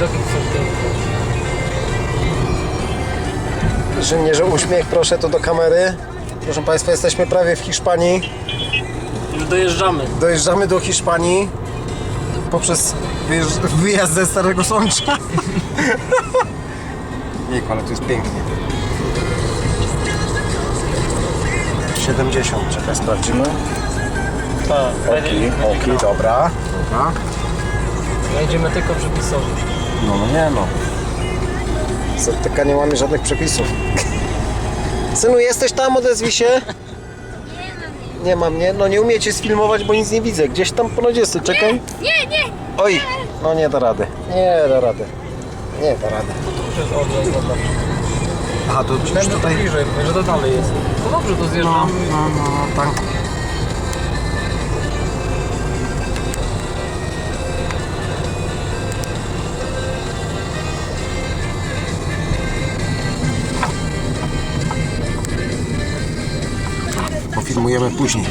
Są piękne. Że nie, że uśmiech proszę to do kamery. Proszę Państwa, jesteśmy prawie w Hiszpanii. Już dojeżdżamy. Dojeżdżamy do Hiszpanii poprzez wyjazd ze Starego Sącza. Jejku, ale tu jest pięknie. 70, czekaj, sprawdzimy. Tak, Oki, oki, dobra. Dobra. Jedziemy tylko przepisowo. No, no nie no. Zatyka nie łamie żadnych przepisów. Synu, jesteś tam? Odezwij się. Nie ma mnie. No nie umiecie sfilmować, bo nic nie widzę. Gdzieś tam ponoć jest. Czekaj. Nie, nie! Oj, no nie da rady. Nie da rady. Nie da rady. To jest odjazd, zobacz. Aha, to to tutaj... bliżej, że to dalej jest. No dobrze, to zjeżdżamy. no, no, no, tak. firmujemy później.